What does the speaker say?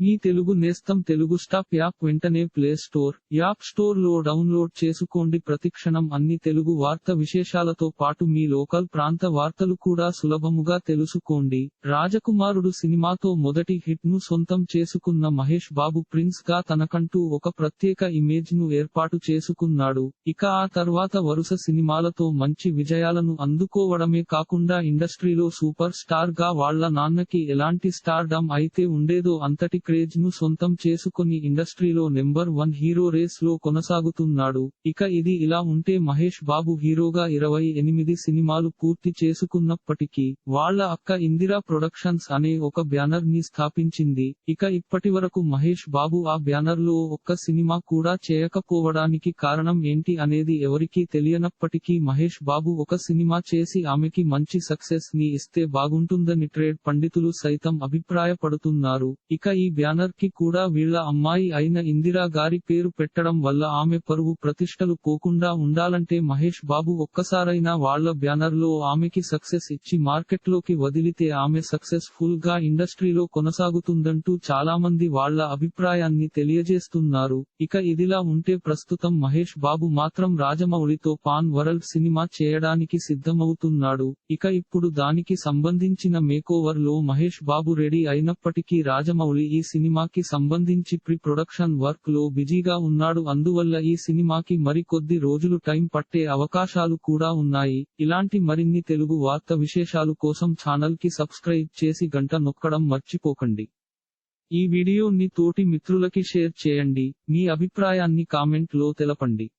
మీ తెలుగు నేస్తం Telugu stop app వెంటనే play store app స్టోర్లో డౌన్లోడ్ చేసుకోండి. ప్రతిక్షణం అన్ని తెలుగు వార్త విశేషాలతో పాటు మీ లోకల్ ప్రాంత వార్తలు కూడా సులభముగా తెలుసుకోండి. రాజకుమారుడు సినిమాతో మొదటి హిట్ను సొంతం చేసుకున్న మహేష్ బాబు ప్రిన్స్గా తనకంటూ ఒక ప్రత్యేక ఇమేజ్ను ఏర్పాటు చేసుకున్నాడు. ఇక ఆ తర్వాత వరుస సినిమాలతో మంచి విజయాలను అందుకోవడమే కాకుండా ఇండస్ట్రీలో సూపర్ స్టార్గా వాళ్ళ నాన్నకి ఎలాంటి స్టార్ డమ్ అయితే ఉండేదో అంతటి క్రేజ్ను సొంతం చేసుకుని ఇండస్ట్రీలో నెంబర్ వన్ హీరో రేస్లో కొనసాగుతున్నాడు. ఇక ఇది ఇలా ఉంటే మహేష్ బాబు హీరోగా ఇరవై ఎనిమిది సినిమాలు పూర్తి చేసుకున్నప్పటికీ వాళ్ళ అక్క ఇందిరా ప్రొడక్షన్స్ అనే ఒక బ్యానర్ని స్థాపించింది. ఇక ఇప్పటి వరకు మహేష్ బాబు ఆ బ్యానర్లో ఒక్క సినిమా కూడా చేయకపోవడానికి కారణం ఏంటి అనేది ఎవరికీ తెలియనప్పటికీ మహేష్ బాబు ఒక సినిమా చేసి ఆమెకి మంచి సక్సెస్ని ఇస్తే బాగుంటుందని ట్రేడ్ పండితులు సైతం అభిప్రాయపడుతున్నారు. ఇక ఈ బ్యానర్కి కూడా వీళ్ళ అమ్మాయి అయిన ఇందిరా గారి పేరు పెట్టడం వల్ల ఆమె పరువు ప్రతిష్టలు పోకుండా ఉండాలంటే మహేష్ బాబు ఒక్కసారైనా వాళ్ళ బ్యానర్లో ఆమెకి సక్సెస్ ఇచ్చి మార్కెట్లోకి వదిలితే ఆమె సక్సెస్ ఫుల్గా ఇండస్ట్రీలో కొనసాగుతుందంటూ చాలా మంది వాళ్ళ అభిప్రాయాన్ని తెలియజేస్తున్నారు. ఇక ఇదిలా ఉంటే ప్రస్తుతం మహేష్ బాబు మాత్రం రాజమౌళితో పాన్ వరల్డ్ సినిమా చేయడానికి సిద్ధమవుతున్నాడు. ఇక ఇప్పుడు దానికి సంబంధించిన మేకోవర్లో మహేష్ బాబు రెడీ అయినప్పటికీ రాజమౌళి ఈ సినిమాకి సంబంధించి ప్రీ ప్రొడక్షన్ వర్క్లో బిజీగా ఉన్నాడు. అందువల్ల ఈ సినిమాకి మరి కొద్ది రోజులు టైం పట్టే అవకాశాలు కూడా ఉన్నాయి. ఇలాంటి మరిన్ని తెలుగు వార్త విశేషాలు కోసం ఛానల్కి సబ్స్క్రైబ్ చేసి గంట నొక్కడం మర్చిపోకండి. ఈ వీడియోని తోటి మిత్రులకి షేర్ చేయండి. మీ అభిప్రాయాన్ని కామెంట్లో తెలపండి.